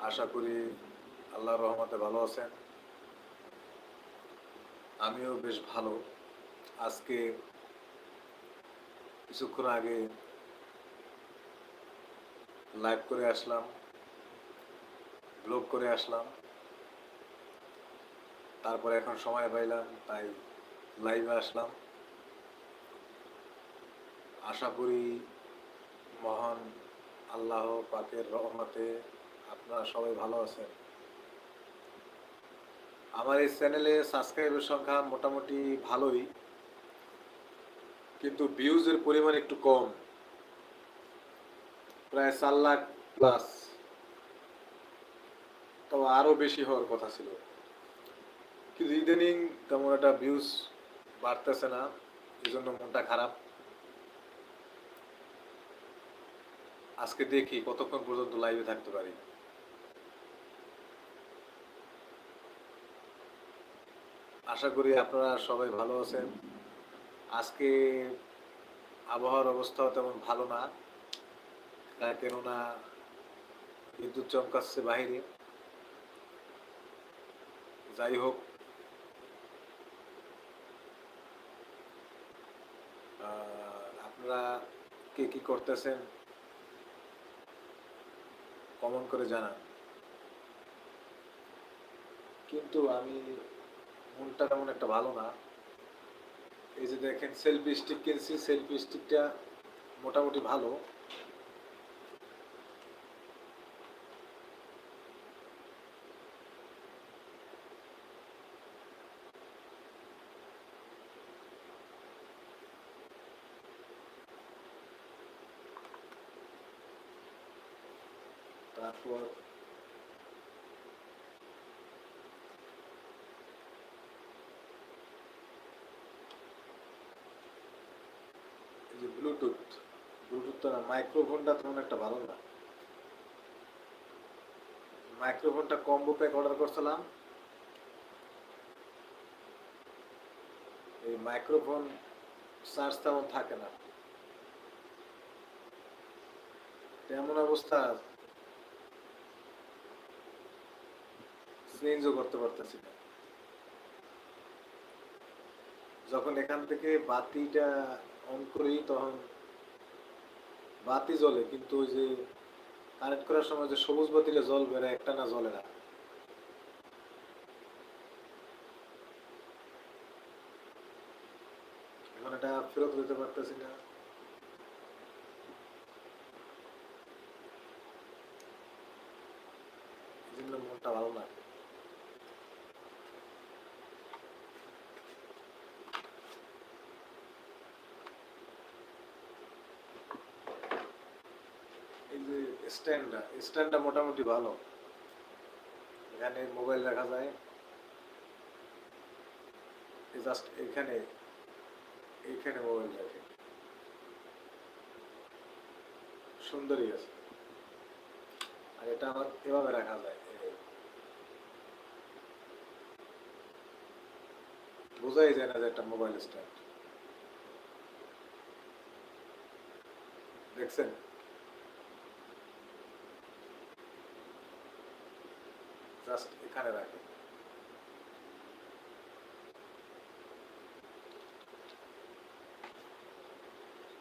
আশা করি আল্লাহ রহমতে ভালো আছেন। আমিও বেশ ভালো। আজকে কিছুক্ষণ আগে লাইভ করে আসলাম ব্লগ করে আসলাম। তারপরে এখন সময় পাইলাম, তাই লাইভে আসলাম। আশা করি মহান আল্লাহ পাকের রহমতে আপনারা সবাই ভালো আছেন। আমার এই চ্যানেলে সাবস্ক্রাইবের সংখ্যা মোটামুটি ভালোই, কিন্তু ভিউজের পরিমাণ একটু কম। প্রায় চার লাখ প্লাস তো আরও বেশি হওয়ার কথা ছিল। কিন্তু ইদানিং তেমন একটা ভিউজ বাড়তেছে না এই জন্য মনটা খারাপ। আজকে দেখি কতক্ষণ পর্যন্ত লাইভে থাকতে পারি। আশা করি আপনারা সবাই ভালো আছেন। আজকে আবহাওয়ার অবস্থাও তেমন ভালো না কেননা বিদ্যুৎ চমকাচ্ছে বাহিরে। যাই হোক আপনারা কে কি করতেছেন কমন করে জানান। কিন্তু আমি মনটা তেমন একটা ভালো না। এই যে দেখেন সেলফি স্টিক কিনছি সেলফি স্টিকটা মোটামুটি ভালো। তারপর যে ব্লুটুথ ব্লুটুথটা না, মাইক্রোফোনটা তেমন একটা ভালো না। মাইক্রোফোনটা কম্বো প্যাক অর্ডার করছিলাম। এই মাইক্রোফোন চার্জ তেমন থাকে না। তেমন অবস্থা চেঞ্জও করতে পারতেছি না। যখন এখান থেকে বাতিটা অন তখন বাতি জ্বলে, কিন্তু ওই যে কানেক্ট করার সময় যে সবুজ বাতিলে জল না একটা না জ্বলে না। এখন এটা ফেরত দিতে পারতেছি না এই জন্য মনটা ভালো না এই যে স্ট্যান্ডটা স্ট্যান্ডটা মোটামুটি ভালো। এখানে মোবাইল রাখা যায়। জাস্ট এখানে, এইখানে মোবাইল সুন্দরই আছে। আর এটা আবার এভাবে রাখা যায় বোঝাই যায় না যে একটা মোবাইল স্ট্যান্ড দেখছেন? জাস্ট এখানে রাখে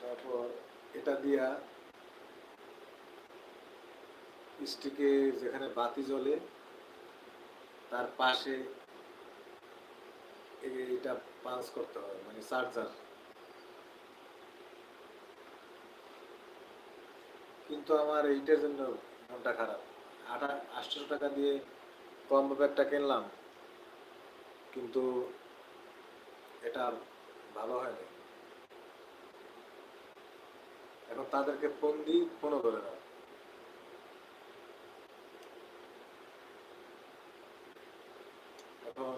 তারপর এটা দিয়া স্টিকে যেখানে বাতি জ্বলে, তার পাশে এটা পাঞ্চ করতে হয় মানে চার্জার। কিন্তু আমার এইটার জন্য মনটা খারাপ। আটা আটশোশো টাকা দিয়ে কম ব্যাগটা কিনলাম, কিন্তু এটা ভালো হয়নি। এখন তাদেরকে ফোন দিই ফোনও করে না এখন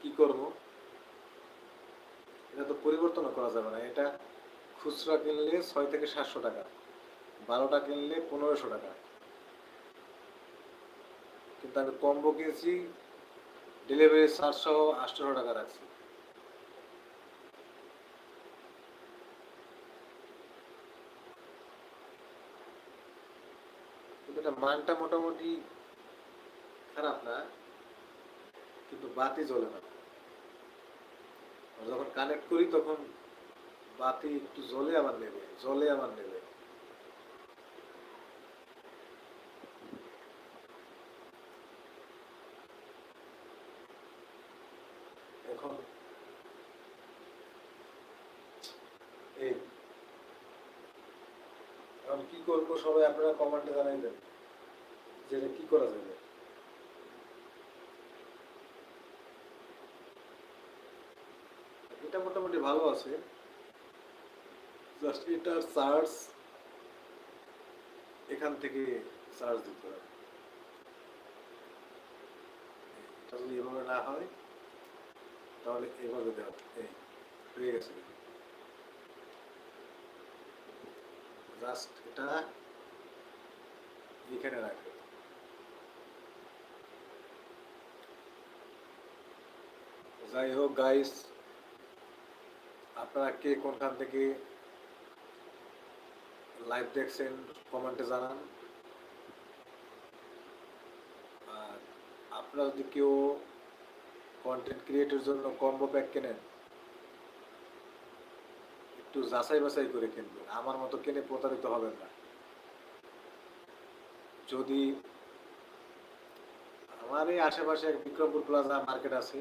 কি করব? এটা তো পরিবর্তন করা যাবে না, এটা খুচরা কিনলে ছয় থেকে সাতশো টাকা, বারোটা কিনলে পনেরোশো টাকা। কিন্তু আমি কম্বো কিনছি ডেলিভারি চার্জ সহ আটশোশো টাকা রাখছি। এটা মানটা মোটামুটি খারাপ না, কিন্তু বাতি জ্বলে না। যখন কানেক্ট করি তখন বাতি একটু জ্বলে আবার নেবে জ্বলে আবার নেবে এখন এই। এখন কি করব সবাই আপনারা কমেন্টে জানাই দেন। যে এটা কি করা যাবে? এটা মোটামুটি ভালো আছে। জাস্ট এটার চার্জ এখান থেকে চার্জ দিতে হবে। এটা যদি এভাবে না হয় তাহলে এভাবে দেওয়া এই, হয়ে গেছে। রাখবে যাই হোক গাইস আপনারা কে কোনখান থেকে লাইভ দেখছেন কমেন্টে জানান। আর আপনারা যদি কেউ কন্টেন্ট ক্রিয়েটের জন্য কম্বো প্যাক কেনেন? একটু যাচাই বাছাই করে কিনবেন। আমার মতো কিনে প্রতারিত হবেন না। যদি আমার এই আশেপাশে এক বিক্রমপুর প্লাজা মার্কেট আছে,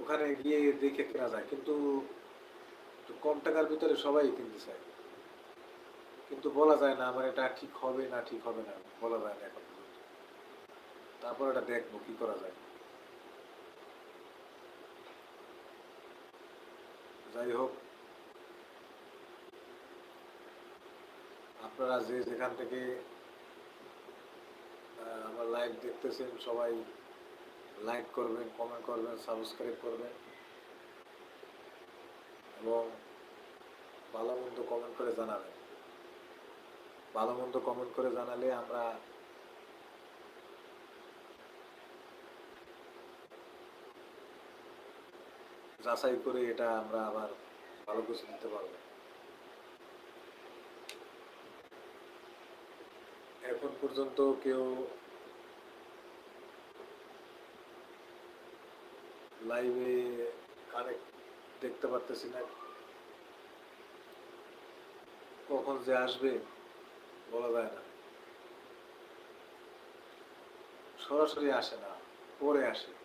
ওখানে গিয়ে দেখে কেনা যায়। কিন্তু কম টাকার ভিতরে সবাই কিনতে চায়। কিন্তু বলা যায় না আমার এটা ঠিক হবে না ঠিক হবে না। বলা যায় না এখন। তারপর এটা দেখব, কি করা যায়। যাই হোক, আপনারা যে যেখান থেকে আমার লাইভ দেখতেছেন, সবাই লাইক করবেন কমেন্ট করবেন সাবস্ক্রাইব করবেন। এবং ভালো মন্দ কমেন্ট করে জানাবেন। ভালো মন্দ কমেন্ট করে জানালে আমরা যাচাই করে এটা আমরা আবার ভালো কিছু দিতে পারব। এখন পর্যন্ত কেউ লাইভে কানেক্ট দেখতে পারতেছি না। কখন যে আসবে বলা যায় না। সরাসরি আসে না, পরে আসে।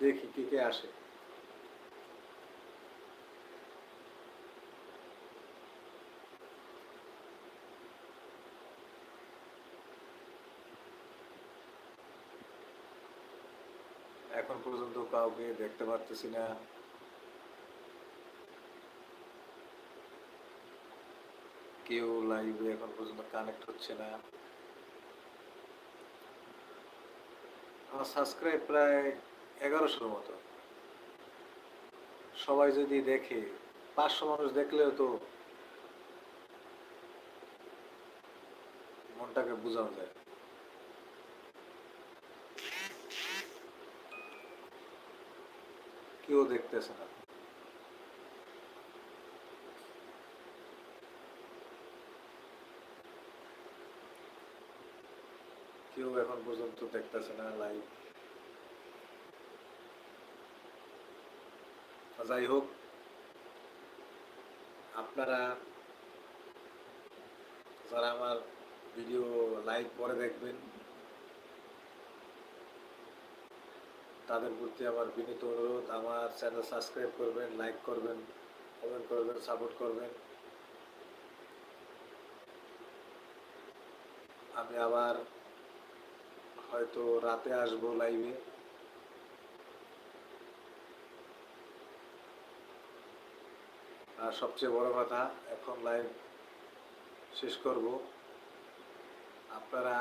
দেখি কে কে আসে। এখন পর্যন্ত কাউকে দেখতে পারতেছি না। কেউ লাইভে এখন পর্যন্ত কানেক্ট হচ্ছে না। আমার সাবস্ক্রাইব প্রায় এগারোশোর মতো। সবাই যদি দেখে, পাঁচশো মানুষ দেখলেও তো মনটাকে বোঝানো যায়। কেউ দেখতেছে না। কেউ এখন পর্যন্ত দেখতেছে না লাইভ যাই হোক, আপনারা যারা আমার ভিডিও লাইভ পরে দেখবেন, তাদের প্রতি আমার বিনীত অনুরোধ, আমার চ্যানেল সাবস্ক্রাইব করবেন, লাইক করবেন কমেন্ট করবেন সাপোর্ট করবেন। আমি আবার হয়তো রাতে আসব লাইভে আর সবচেয়ে বড় কথা, এখন লাইভ শেষ করব। আপনারা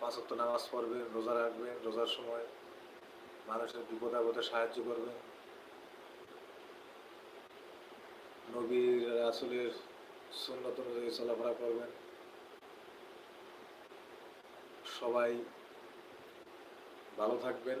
পাঁচ ওয়াক্ত নামাজ পড়বেন, রোজা রাখবেন, রোজার সময় মানুষের বিপদ আপদে সাহায্য করবেন। নবীর, রাসুলের সুন্নত অনুযায়ী চলাফেরা করবেন। সবাই ভালো থাকবেন।